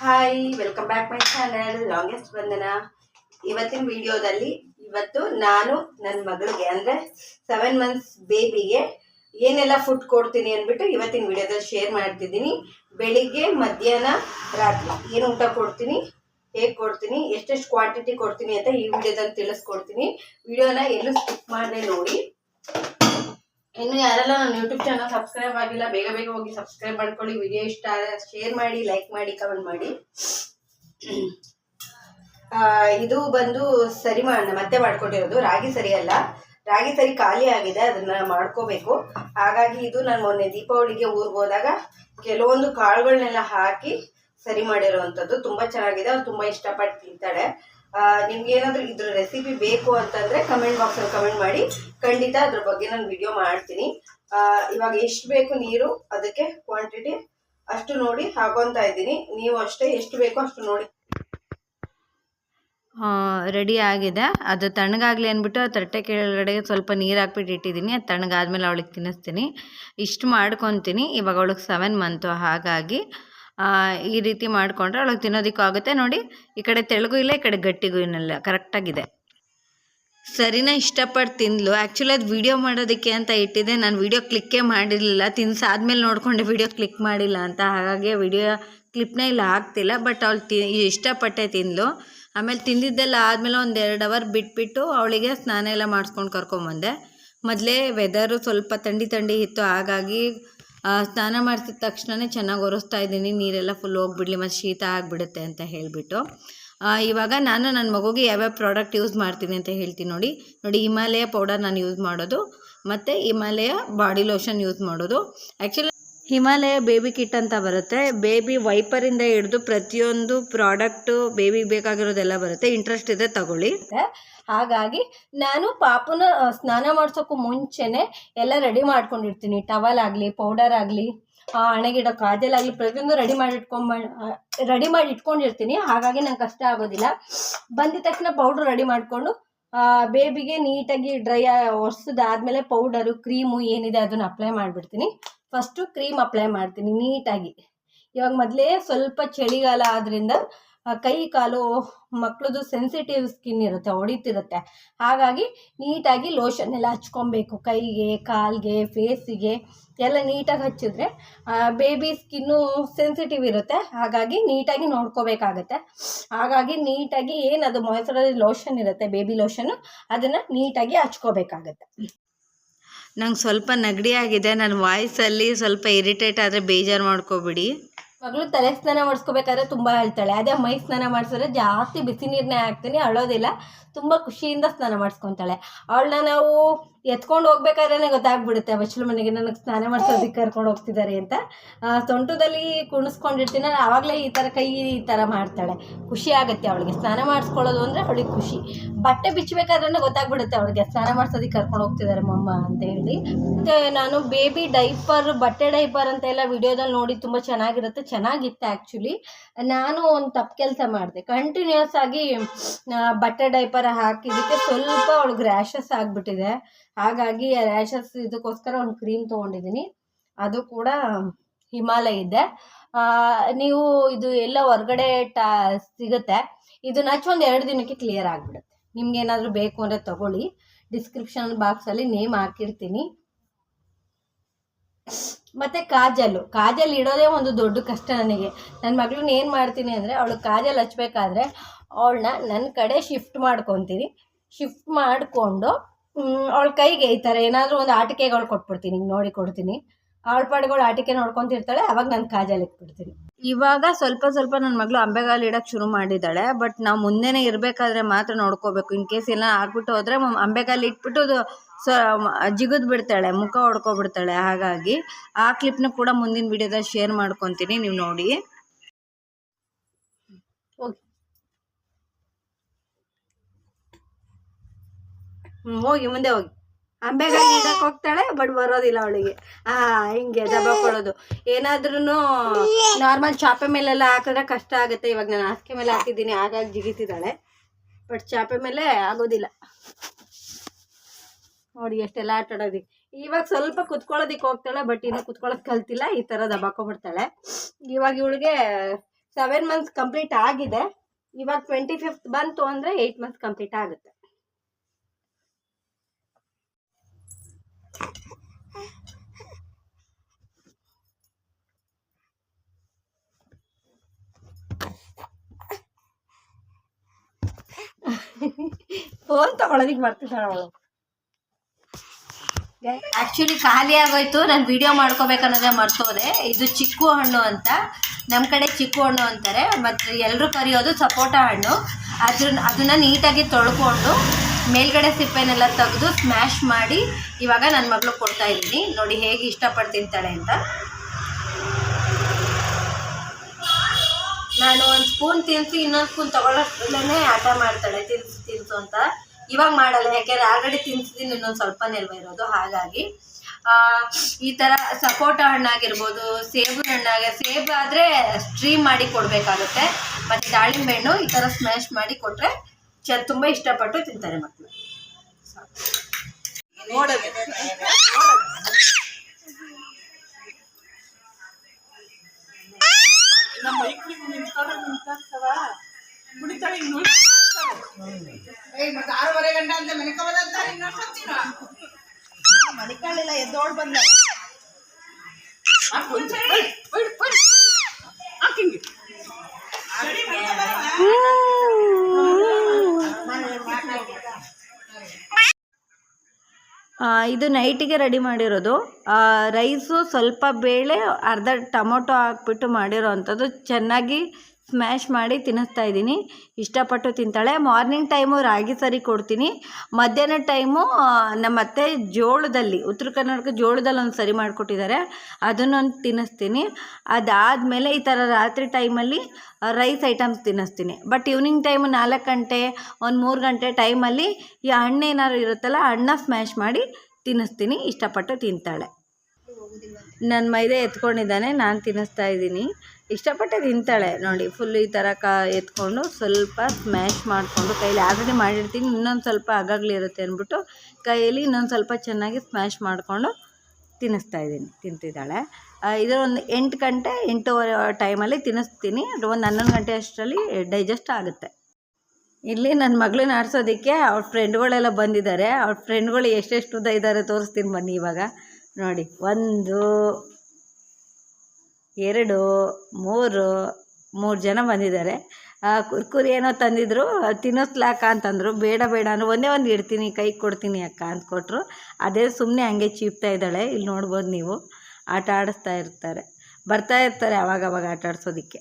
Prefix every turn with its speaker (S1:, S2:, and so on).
S1: Hi welcome back my channel longest ಬಂಧನ ಇವತ್ತಿನ ವಿಡಿಯೋದಲ್ಲಿ ಇವತ್ತು ನಾನು ನನ್ನ ಮಗಳಿಗೆ, ಅಂದರೆ ಸೆವೆನ್ ಮಂತ್ಸ್ ಬೇಬಿಗೆ ಏನೆಲ್ಲ ಫುಡ್ ಕೊಡ್ತೀನಿ ಅಂದ್ಬಿಟ್ಟು ಇವತ್ತಿನ ವಿಡಿಯೋದಲ್ಲಿ ಶೇರ್ ಮಾಡ್ತಿದ್ದೀನಿ. ಬೆಳಿಗ್ಗೆ, ಮಧ್ಯಾಹ್ನ, ರಾತ್ರಿ ಏನು ಊಟ ಕೊಡ್ತೀನಿ, ಹೇಗೆ ಕೊಡ್ತೀನಿ, ಎಷ್ಟೆಷ್ಟು ಕ್ವಾಂಟಿಟಿ ಕೊಡ್ತೀನಿ ಅಂತ ಈ ವಿಡಿಯೋದಲ್ಲಿ ತಿಳಿಸ್ಕೊಡ್ತೀನಿ. ವಿಡಿಯೋನ ಎಲ್ಲೂ ಸ್ಕಿಪ್ ಮಾಡದೆ ನೋಡಿ. ಇನ್ನು ಯಾರೆಲ್ಲ ನನ್ನ ಯೂಟ್ಯೂಬ್ ಚಾನಲ್ ಸಬ್ಸ್ಕ್ರೈಬ್ ಆಗಿಲ್ಲ, ಬೇಗ ಬೇಗ ಹೋಗಿ ಸಬ್ಸ್ಕ್ರೈಬ್ ಮಾಡ್ಕೊಳ್ಳಿ. ವಿಡಿಯೋ ಇಷ್ಟ ಶೇರ್ ಮಾಡಿ ಲೈಕ್ ಮಾಡಿ ಕಮೆಂಟ್ ಮಾಡಿ. ಇದು ಬಂದು ಸರಿ ಮಾಡೋಣ ಮತ್ತೆ ಮಾಡ್ಕೊಟ್ಟಿರೋದು ರಾಗಿ ಸರಿ ಅಲ್ಲ. ರಾಗಿ ಸರಿ ಖಾಲಿ ಆಗಿದೆ, ಅದನ್ನ ಮಾಡ್ಕೋಬೇಕು. ಹಾಗಾಗಿ ಇದು ನಾನು ಮೊನ್ನೆ ದೀಪಾವಳಿಗೆ ಊರಿಗೆ ಹೋದಾಗ ಕೆಲವೊಂದು ಕಾಳುಗಳನ್ನೆಲ್ಲ ಹಾಕಿ ಸರಿ ಮಾಡಿರೋವಂಥದ್ದು ತುಂಬ ಚೆನ್ನಾಗಿದೆ. ಅವ್ರು ತುಂಬ ಇಷ್ಟಪಟ್ಟು ತಿಂತಾಳೆ ನಿಮ್ಗೆ ಏನಾದರೂ ಇದ್ರ ರೆಸಿಪಿ ಬೇಕು ಅಂತಂದರೆ ಕಮೆಂಟ್ ಬಾಕ್ಸಲ್ಲಿ ಕಮೆಂಟ್ ಮಾಡಿ. ಖಂಡಿತ ಅದ್ರ ಬಗ್ಗೆ ನಾನು ವಿಡಿಯೋ ಮಾಡ್ತೀನಿ. ಇವಾಗ ಎಷ್ಟು ಬೇಕು ನೀರು, ಅದಕ್ಕೆ ಕ್ವಾಂಟಿಟಿ ಅಷ್ಟು ನೋಡಿ ಹಾಕೊಂತ ಇದ್ದೀನಿ. ನೀವು ಅಷ್ಟೇ ಎಷ್ಟು ಬೇಕೋ ಅಷ್ಟು ನೋಡಿ.
S2: ರೆಡಿ ಆಗಿದೆ. ಅದು ತಣ್ಣಗಾಗಲಿ ಅಂದ್ಬಿಟ್ಟು ಆ ತಟ್ಟೆ ಕೆಳಗಡೆ ಸ್ವಲ್ಪ ನೀರು ಹಾಕ್ಬಿಟ್ಟು ಇಟ್ಟಿದ್ದೀನಿ. ಅದು ತಣ್ಣಗಾದ್ಮೇಲೆ ಅವಳಿಗೆ ತಿನ್ನಿಸ್ತೀನಿ. ಇಷ್ಟು ಮಾಡ್ಕೊತೀನಿ. ಇವಾಗ ಅವಳಿಗೆ ಸೆವೆನ್ ಮಂತು ಹಾಗಾಗಿ ಈ ರೀತಿ ಮಾಡಿಕೊಂಡ್ರೆ ಅವಳಿಗೆ ತಿನ್ನೋದಕ್ಕೂ ಆಗುತ್ತೆ. ನೋಡಿ, ಈ ಕಡೆ ತೆಳಗೂ ಇಲ್ಲ, ಈ ಕಡೆ ಗಟ್ಟಿಗೂ ಇನ್ನಲ್ಲ ಕರೆಕ್ಟಾಗಿದೆ. ಸರಿನಾ ಇಷ್ಟಪಟ್ಟು ತಿಂದ್ಲು. ಆ್ಯಕ್ಚುಲಿ ಅದು ವಿಡಿಯೋ ಮಾಡೋದಕ್ಕೆ ಅಂತ ಇಟ್ಟಿದ್ದೆ. ನಾನು ವೀಡಿಯೋ ಕ್ಲಿಕ್ಕೇ ಮಾಡಿರಲಿಲ್ಲ. ತಿನ್ಸಾದ್ಮೇಲೆ ನೋಡಿಕೊಂಡೆ ವಿಡಿಯೋ ಕ್ಲಿಕ್ ಮಾಡಿಲ್ಲ ಅಂತ. ಹಾಗಾಗಿ ವಿಡಿಯೋ ಕ್ಲಿಪ್ನ ಇಲ್ಲ ಹಾಕ್ತಿಲ್ಲ ಬಟ್ ಅವಳು ತಿ, ಇಷ್ಟಪಟ್ಟೆ ತಿಂದ್ಲು. ಆಮೇಲೆ ತಿಂದಿದ್ದೆಲ್ಲ ಆದಮೇಲೆ ಒಂದು ಎರಡು ಅವರ್ ಬಿಟ್ಬಿಟ್ಟು ಅವಳಿಗೆ ಸ್ನಾನ ಎಲ್ಲ ಮಾಡಿಸ್ಕೊಂಡು ಕರ್ಕೊಂಬಂದೆ. ಮೊದಲೇ ವೆದರು ಸ್ವಲ್ಪ ಥಂಡಿ ತಂಡಿ ಇತ್ತು. ಹಾಗಾಗಿ ಸ್ನಾನ ಮಾಡಿಸಿದ ತಕ್ಷಣನೇ ಚೆನ್ನಾಗಿ ಒರೆಸ್ತಾ ಇದ್ದೀನಿ. ನೀರೆಲ್ಲ ಫುಲ್ ಹೋಗ್ಬಿಡ್ಲಿ, ಮತ್ತು ಶೀತ ಆಗಿಬಿಡುತ್ತೆ ಅಂತ ಹೇಳಿಬಿಟ್ಟು. ಇವಾಗ ನಾನು ನನ್ನ ಮಗುಗೆ ಯಾವ್ಯಾವ ಪ್ರಾಡಕ್ಟ್ ಯೂಸ್ ಮಾಡ್ತೀನಿ ಅಂತ ಹೇಳ್ತೀನಿ ನೋಡಿ. ನೋಡಿ, ಹಿಮಾಲಯ ಪೌಡರ್ ನಾನು ಯೂಸ್ ಮಾಡೋದು, ಮತ್ತು ಹಿಮಾಲಯ ಬಾಡಿ ಲೋಷನ್ ಯೂಸ್ ಮಾಡೋದು. ಆ್ಯಕ್ಚುಲಿ ಹಿಮಾಲಯ ಬೇಬಿ ಕಿಟ್ ಅಂತ ಬರುತ್ತೆ. ಬೇಬಿ ವೈಪರಿಂದ ಹಿಡಿದು ಪ್ರತಿಯೊಂದು ಪ್ರಾಡಕ್ಟು ಬೇಬಿಗೆ ಬೇಕಾಗಿರೋದೆಲ್ಲ ಬರುತ್ತೆ. ಇಂಟ್ರೆಸ್ಟ್ ಇದೆ, ತಗೊಳ್ಳಿ.
S1: ಹಾಗಾಗಿ ನಾನು ಪಾಪುನ ಸ್ನಾನ ಮಾಡ್ಸೋಕ್ಕೂ ಮುಂಚೆನೆ ಎಲ್ಲ ರೆಡಿ ಮಾಡ್ಕೊಂಡಿರ್ತೀನಿ. ಟವಲ್ ಆಗಲಿ, ಪೌಡರ್ ಆಗಲಿ ಹಣೆಗಿಡೋ ಆಗಲಿ ಪ್ರತಿಯೊಂದು ರೆಡಿ ಮಾಡಿ ಇಟ್ಕೊಂಬ ರೆಡಿ ಮಾಡಿ ಇಟ್ಕೊಂಡಿರ್ತೀನಿ. ಹಾಗಾಗಿ ನಂಗೆ ಕಷ್ಟ ಆಗೋದಿಲ್ಲ. ಬಂದಿದ ತಕ್ಷಣ ಪೌಡ್ರ್ ರೆಡಿ ಮಾಡಿಕೊಂಡು ಬೇಬಿಗೆ ನೀಟಾಗಿ ಡ್ರೈ ಒರೆಸಿದಾದ್ಮೇಲೆ ಪೌಡರು, ಕ್ರೀಮು ಏನಿದೆ ಅದನ್ನು ಅಪ್ಲೈ ಮಾಡಿಬಿಡ್ತೀನಿ. ಫಸ್ಟು ಕ್ರೀಮ್ ಅಪ್ಲೈ ಮಾಡ್ತೀನಿ ನೀಟಾಗಿ. ಇವಾಗ ಮೊದಲೇ ಸ್ವಲ್ಪ ಚಳಿಗಾಲ ಆದ್ರಿಂದ ಕೈ ಕಾಲು ಮಕ್ಳದ್ದು ಸೆನ್ಸಿಟಿವ್ ಸ್ಕಿನ್ ಇರುತ್ತೆ, ಹೊಡಿತಿರುತ್ತೆ. ಹಾಗಾಗಿ ನೀಟಾಗಿ ಲೋಷನ್ ಎಲ್ಲ ಹಚ್ಕೊಬೇಕು, ಕೈಗೆ, ಕಾಲಿಗೆ ಫೇಸಿಗೆ ಎಲ್ಲ ನೀಟಾಗಿ ಹಚ್ಚಿದ್ರೆ ಬೇಬಿ ಸ್ಕಿನ್ನು ಸೆನ್ಸಿಟಿವ್ ಇರುತ್ತೆ. ಹಾಗಾಗಿ ನೀಟಾಗಿ ನೋಡ್ಕೋಬೇಕಾಗತ್ತೆ. ಹಾಗಾಗಿ ನೀಟಾಗಿ ಏನದು ಮಾಯ್ಚರೈಸ್ ಲೋಷನ್ ಇರುತ್ತೆ ಬೇಬಿ ಲೋಷನ್ನು ಅದನ್ನು ನೀಟಾಗಿ ಹಚ್ಕೋಬೇಕಾಗತ್ತೆ.
S2: ನಂಗೆ ಸ್ವಲ್ಪ ನೆಗಡಿ ಆಗಿದೆ. ನನ್ನ ವಾಯ್ಸಲ್ಲಿ ಸ್ವಲ್ಪ ಇರಿಟೇಟ್ ಆದರೆ ಬೇಜಾರು ಮಾಡ್ಕೋಬಿಡಿ.
S1: ಮಗಳು ತಲೆ ಸ್ನಾನ ಮಾಡಿಸ್ಕೋಬೇಕಾದ್ರೆ ತುಂಬ ಹೇಳ್ತಾಳೆ. ಅದೇ ಮೈ ಸ್ನಾನ ಮಾಡಿಸಿದ್ರೆ ಜಾಸ್ತಿ ಬಿಸಿ ನೀರನ್ನೇ ಹಾಕ್ತೀನಿ, ಅಳೋದಿಲ್ಲ. ತುಂಬ ಖುಷಿಯಿಂದ ಸ್ನಾನ ಮಾಡಿಸ್ಕೊತಾಳೆ. ಅವಳನ್ನ ನಾವು ಎತ್ಕೊಂಡು ಹೋಗ್ಬೇಕಾದ್ರೆ ಗೊತ್ತಾಗ್ಬಿಡುತ್ತೆ. ಬಚ್ಚಲ ಮನೆಗೆ ನನಗೆ ಸ್ನಾನ ಮಾಡಿಸೋದಕ್ಕೆ ಕರ್ಕೊಂಡು ಹೋಗ್ತಿದ್ದಾರೆ ಅಂತ. ಸೊಂಟದಲ್ಲಿ ಕುಣಿಸ್ಕೊಂಡಿರ್ತೀನಿ. ಆವಾಗಲೇ ಈ ಥರ ಕೈ ಈ ಥರ ಮಾಡ್ತಾಳೆ. ಖುಷಿ ಆಗುತ್ತೆ ಅವಳಿಗೆ. ಸ್ನಾನ ಮಾಡಿಸ್ಕೊಳ್ಳೋದು ಅಂದರೆ ಅವಳಿಗೆ ಖುಷಿ. ಬಟ್ಟೆ ಬಿಚ್ಚಬೇಕಾದ್ರೆ ಗೊತ್ತಾಗ್ಬಿಡುತ್ತೆ ಅವಳಿಗೆ. ಸ್ನಾನ ಮಾಡಿಸೋದಕ್ಕೆ ಕರ್ಕೊಂಡು ಹೋಗ್ತಿದ್ದಾರೆ ಮಮ್ಮ ಅಂತ ಹೇಳಿ. ಮತ್ತು ನಾನು ಬೇಬಿ ಡೈಪರ್, ಬಟ್ಟೆ ಡೈಪರ್ ಅಂತ ಎಲ್ಲ ವಿಡಿಯೋದಲ್ಲಿ ನೋಡಿ ತುಂಬ ಚೆನ್ನಾಗಿರುತ್ತೆ. ಚೆನ್ನಾಗಿತ್ತು ಆ್ಯಕ್ಚುಲಿ ನಾನು ಒಂದು ತಪ್ಪು ಕೆಲಸ ಮಾಡಿದೆ. ಕಂಟಿನ್ಯೂಸ್ ಆಗಿ ಬಟ್ಟೆ ಡೈಪರ್ ಹಾಕಿದ್ದಕ್ಕೆ ಸ್ವಲ್ಪ ಅವಳಿಗೆ ರ್ಯಾಷಸ್ ಆಗಿಬಿಟ್ಟಿದೆ. ಹಾಗಾಗಿ ರ್ಯಾಷಸ್ ಇದಕ್ಕೋಸ್ಕರ ಒಂದು ಕ್ರೀಮ್ ತೊಗೊಂಡಿದ್ದೀನಿ. ಅದು ಕೂಡ ಹಿಮಾಲಯ ಇದೆ. ನೀವು ಇದು ಎಲ್ಲ ಹೊರ್ಗಡೆ ಟಾ, ಸಿಗುತ್ತೆ. ಇದು ಹಚ್ಚೊಂದು ಎರಡು ದಿನಕ್ಕೆ ಕ್ಲಿಯರ್ ಆಗಿಬಿಡುತ್ತೆ. ನಿಮ್ಗೆ ಏನಾದರೂ ಬೇಕು ಅಂದರೆ ತಗೊಳ್ಳಿ. ಡಿಸ್ಕ್ರಿಪ್ಷನ್ ಬಾಕ್ಸಲ್ಲಿ ನೇಮ್ ಹಾಕಿರ್ತೀನಿ. ಮತ್ತು ಕಾಜಲ್ಲು. ಕಾಜಲ್ ಇಡೋದೇ ಒಂದು ದೊಡ್ಡ ಕಷ್ಟ ನನಗೆ. ನನ್ನ ಮಗಳನ್ನ ಏನು ಮಾಡ್ತೀನಿ ಅಂದರೆ ಅವಳು ಕಾಜಲ್ ಹಚ್ಬೇಕಾದ್ರೆ ಅವಳನ್ನ ನನ್ನ ಕಡೆ ಶಿಫ್ಟ್ ಮಾಡ್ಕೊತೀನಿ. ಶಿಫ್ಟ್ ಮಾಡಿಕೊಂಡು ಅವಳ ಕೈಗೆ ಈ ಥರ ಏನಾದರೂ ಒಂದು ಆಟಿಕೆಗಳು ಕೊಟ್ಬಿಡ್ತೀನಿ ಹಿಂಗೆ ನೋಡಿ ಕೊಡ್ತೀನಿ. ಅವಳ ಪಾಡುಗಳು ಆಟಿಕೆ ನೋಡ್ಕೊತಿರ್ತಾಳೆ ಅವಾಗ ನಾನು ಕಾಜಲ್ ಇಟ್ಬಿಡ್ತೀನಿ.
S2: ಇವಾಗ ಸ್ವಲ್ಪ ಸ್ವಲ್ಪ ನನ್ನ ಮಗಳು ಅಂಬೆಗಾಲು ಇಡಕ್ಕೆ ಶುರು ಮಾಡಿದ್ದಾಳೆ ಬಟ್ ನಾವು ಮುಂದೆನೇ ಇರಬೇಕಾದ್ರೆ ಮಾತ್ರ ನೋಡ್ಕೋಬೇಕು. ಇನ್ ಕೇಸ್ ಎಲ್ಲ ಆಗ್ಬಿಟ್ಟು ಹೋದರೆ ಅಂಬೆಗಾಲು ಇಟ್ಬಿಟ್ಟು ಅದು ಸ ಜಿಗಿದು ಬಿಡ್ತಾಳೆ ಮುಖ ಹೊಡ್ಕೊಬಿಡ್ತಾಳೆ ಹಾಗಾಗಿ ಆ ಕ್ಲಿಪ್ನ ಕೂಡ ಮುಂದಿನ ವಿಡಿಯೋದಲ್ಲಿ ಶೇರ್ ಮಾಡ್ಕೊತೀನಿ ನೀವು ನೋಡಿ.
S1: ಹೋಗಿ ಹೋಗಿ ಮುಂದೆ ಹೋಗಿ. ಅಂಬೆಗಾಗಿ ಹೋಗ್ತಾಳೆ ಬಟ್ ಬರೋದಿಲ್ಲ ಅವಳಿಗೆ. ಆ, ಹಿಂಗೆ ದಬಾಕೊಳ್ಳೋದು ಏನಾದ್ರೂ ನಾರ್ಮಲ್ ಚಾಪೆ ಮೇಲೆಲ್ಲ ಹಾಕಿದ್ರೆ ಕಷ್ಟ ಆಗುತ್ತೆ. ಇವಾಗ ನಾನು ಹಾಸಿಗೆ ಮೇಲೆ ಹಾಕಿದ್ದೀನಿ, ಹಾಗಾಗಿ ಜಿಗಿತಿದ್ದಾಳೆ. ಬಟ್ ಚಾಪೆ ಮೇಲೆ ಆಗೋದಿಲ್ಲ. ನೋಡಿ, ಎಷ್ಟೆಲ್ಲ ಆಟ ಆಡೋದಿಕ್ಕೆ. ಇವಾಗ ಸ್ವಲ್ಪ ಕುತ್ಕೊಳ್ಳೋದಿಕ್ಕೆ ಹೋಗ್ತಾಳೆ ಬಟ್ ಇನ್ನು ಕುತ್ಕೊಳ್ಳೋದು ಕಲ್ತಿಲ್ಲ. ಈ ಥರ ದಬಾಕೊಂಡ್ಬಿಡ್ತಾಳೆ ಇವಾಗ ಇವಳಿಗೆ
S3: ಸೆವೆನ್ ಮಂತ್ಸ್ ಕಂಪ್ಲೀಟ್ ಆಗಿದೆ. ಇವಾಗ ಟ್ವೆಂಟಿ ಫಿಫ್ತ್ ಬಂತು ಅಂದರೆ ಏಯ್ಟ್ ಮಂತ್ಸ್ ಕಂಪ್ಲೀಟ್ ಆಗುತ್ತೆ. ಫೋನ್ ತಗೊಳೋದಿಕ್ ಬರ್ತಿದ್ದಾಳೆ ಅವಳು. ಆ್ಯಕ್ಚುಲಿ ಖಾಲಿ ಆಗೋಯ್ತು, ನಾನು ವಿಡಿಯೋ ಮಾಡ್ಕೋಬೇಕನ್ನೋದೇ ಮರ್ತೋದೆ. ಇದು ಚಿಕ್ಕು ಹಣ್ಣು ಅಂತ. ನಮ್ಮ ಕಡೆ ಚಿಕ್ಕು ಹಣ್ಣು ಅಂತಾರೆ ಮತ್ತು ಎಲ್ಲರೂ ಕರೆಯೋದು ಸಪೋಟ ಹಣ್ಣು. ಅದ್ರ ಅದನ್ನು ನೀಟಾಗಿ ತೊಳ್ಕೊಂಡು ಮೇಲ್ಗಡೆ ಸಿಪ್ಪೆನೆಲ್ಲ ತೆಗೆದು ಸ್ಮ್ಯಾಶ್ ಮಾಡಿ ಇವಾಗ ನನ್ನ ಮಗಳು ಕೊಡ್ತಾ ಇದ್ದೀನಿ. ನೋಡಿ ಹೇಗೆ ಇಷ್ಟಪಟ್ಟು ತಿಂತಾಳೆ ಅಂತ. ನಾನು ಒಂದು ಸ್ಪೂನ್ ತಿನ್ಸಿ ಇನ್ನೊಂದು ಸ್ಪೂನ್ ತಗೊಳ್ಳೋಷ್ಟ್ರಲ್ಲೇ ಆಟ ಮಾಡ್ತಾಳೆ, ತಿನ್ಸು ತಿನ್ಸು ಅಂತ. ಇವಾಗ ಮಾಡಲ್ಲ, ಯಾಕೆಂದ್ರೆ ಆಲ್ರೆಡಿ ತಿನ್ಸಿದ್ದೀನಿ ಇನ್ನೊಂದು ಸ್ವಲ್ಪ ನೆಲ್ವ ಇರೋದು, ಹಾಗಾಗಿ. ಈ ಥರ ಸಪೋಟ ಹಣ್ಣಾಗಿರ್ಬೋದು ಸೇಬು ಹಣ್ಣಾಗ ಸೇಬು ಆದರೆ ಸ್ಟ್ರೀಮ್ ಮಾಡಿ ಕೊಡಬೇಕಾಗುತ್ತೆ. ಮತ್ತು ದಾಳಿಂಬೆ ಹಣ್ಣು ಈ ಥರ ಸ್ಮ್ಯಾಶ್ ಮಾಡಿ ಕೊಟ್ಟರೆ ಚ, ತುಂಬ ಇಷ್ಟಪಟ್ಟು ತಿಂತಾರೆ ಮಕ್ಕಳು
S4: ನಮ್ಮ ಮೈಕ್ಳಿಗೆ ನಿಂತಾಳೆ ನಿಂತಾಡ್ತವ ಕುಡಿತಾಳೆ ಇನ್ನು ಆರೂವರೆ ಗಂಟೆ ಅಂತ ಮೆನಕಬದಂತ ಮಣಿಕಾಳಿಲ್ಲ ಎದ್ದೋಳ್ ಬಂದ.
S1: ಆ, ಇದು ನೈಟಿಗೆ ರೆಡಿ ಮಾಡಿರೋದು. ರೈಸು ಸ್ವಲ್ಪ ಬೇಳೆ ಅರ್ಧ ಟೊಮೊಟೊ ಹಾಕ್ಬಿಟ್ಟು ಮಾಡಿರೋ ಅಂಥದ್ದು ಚೆನ್ನಾಗಿ ಸ್ಮ್ಯಾಶ್ ಮಾಡಿ ತಿನ್ನಿಸ್ತಾ ಇದ್ದೀನಿ. ಇಷ್ಟಪಟ್ಟು ತಿಂತಾಳೆ. ಮಾರ್ನಿಂಗ್ ಟೈಮು ರಾಗಿ ಸರಿ ಕೊಡ್ತೀನಿ. ಮಧ್ಯಾಹ್ನ ಟೈಮು ನಮ್ಮ ಅತ್ತೆ ಜೋಳದಲ್ಲಿ, ಉತ್ತರ ಕರ್ನಾಟಕ ಜೋಳದಲ್ಲಿ ಒಂದು ಸರಿ ಮಾಡಿಕೊಟ್ಟಿದ್ದಾರೆ. ಅದನ್ನೊಂದು ತಿನ್ನಿಸ್ತೀನಿ. ಅದಾದಮೇಲೆ ಈ ಥರ ರಾತ್ರಿ ಟೈಮಲ್ಲಿ ರೈಸ್ ಐಟಮ್ಸ್ ತಿನ್ನಿಸ್ತೀನಿ. ಬಟ್ ಈವ್ನಿಂಗ್ ಟೈಮು ನಾಲ್ಕು ಗಂಟೆ, ಒಂದು ಮೂರು ಗಂಟೆ ಟೈಮಲ್ಲಿ ಈ ಹಣ್ಣು ಏನಾದ್ರು ಇರುತ್ತಲ್ಲ ಹಣ್ಣ ಸ್ಮ್ಯಾಶ್ ಮಾಡಿ ತಿನ್ನಿಸ್ತೀನಿ. ಇಷ್ಟಪಟ್ಟು ತಿಂತಾಳೆ. ನನ್ನ ಮೈದೆ ಎತ್ಕೊಂಡಿದ್ದಾನೆ, ನಾನು ತಿನ್ನಿಸ್ತಾ ಇದ್ದೀನಿ. ಇಷ್ಟಪಟ್ಟು ತಿಂತಾಳೆ. ನೋಡಿ ಫುಲ್ ಈ ಥರ ಕ ಎತ್ಕೊಂಡು ಸ್ವಲ್ಪ ಸ್ಮ್ಯಾಶ್ ಮಾಡಿಕೊಂಡು ಕೈಯಲ್ಲಿ ಆಲ್ರೆಡಿ ಮಾಡಿರ್ತೀನಿ. ಇನ್ನೊಂದು ಸ್ವಲ್ಪ ಅಗಗಳಿರುತ್ತೆ ಅಂದ್ಬಿಟ್ಟು ಕೈಯಲ್ಲಿ ಇನ್ನೊಂದು ಸ್ವಲ್ಪ ಚೆನ್ನಾಗಿ ಸ್ಮ್ಯಾಶ್ ಮಾಡಿಕೊಂಡು ತಿನ್ನಿಸ್ತಾ ಇದ್ದೀನಿ, ತಿಂತಿದ್ದಾಳೆ. ಇದರ ಇದು ಒಂದು ಎಂಟು ಗಂಟೆ, ಎಂಟೂವರೆ ಟೈಮಲ್ಲಿ ತಿನ್ನಿಸ್ತೀನಿ. ಒಂದು ಹನ್ನೊಂದು ಗಂಟೆ ಅಷ್ಟರಲ್ಲಿ ಡೈಜೆಸ್ಟ್ ಆಗುತ್ತೆ. ಇಲ್ಲಿ ನನ್ನ ಮಗಳನ್ನ ಆಡಿಸೋದಕ್ಕೆ ಅವ್ರ ಫ್ರೆಂಡ್ಗಳೆಲ್ಲ ಬಂದಿದ್ದಾರೆ. ಅವ್ರ ಫ್ರೆಂಡ್ಗಳು ಎಷ್ಟೆಷ್ಟು ಉದ್ದ ಇದ್ದಾರೆ ತೋರಿಸ್ತೀನಿ ಬನ್ನಿ ಇವಾಗ. ನೋಡಿ, ಒಂದು, ಎರಡು, ಮೂರು ಮೂರು ಜನ ಬಂದಿದ್ದಾರೆ. ಕುರ್ಕುರಿ ಏನೋ ತಂದಿದ್ರು ತಿನ್ನಿಸ್ಲಾಕ ಅಂತಂದರು. ಬೇಡ ಬೇಡ ಅಂದ್ರೆ. ಒಂದೇ ಒಂದು ಇಡ್ತೀನಿ, ಕೈ ಕೊಡ್ತೀನಿ ಅಕ್ಕ ಅಂತ ಕೊಟ್ಟರು ಅದೇ ಸುಮ್ಮನೆ ಹಂಗೆ ಚೀಪ್ತಾ ಇದ್ದಾಳೆ. ಇಲ್ಲಿ ನೋಡ್ಬೋದು ನೀವು. ಆಟ ಆಡಿಸ್ತಾ ಇರ್ತಾರೆ. ಬರ್ತಾ ಇರ್ತಾರೆ ಅವಾಗವಾಗ ಅವಾಗ ಆಟ ಆಡ್ಸೋದಕ್ಕೆ.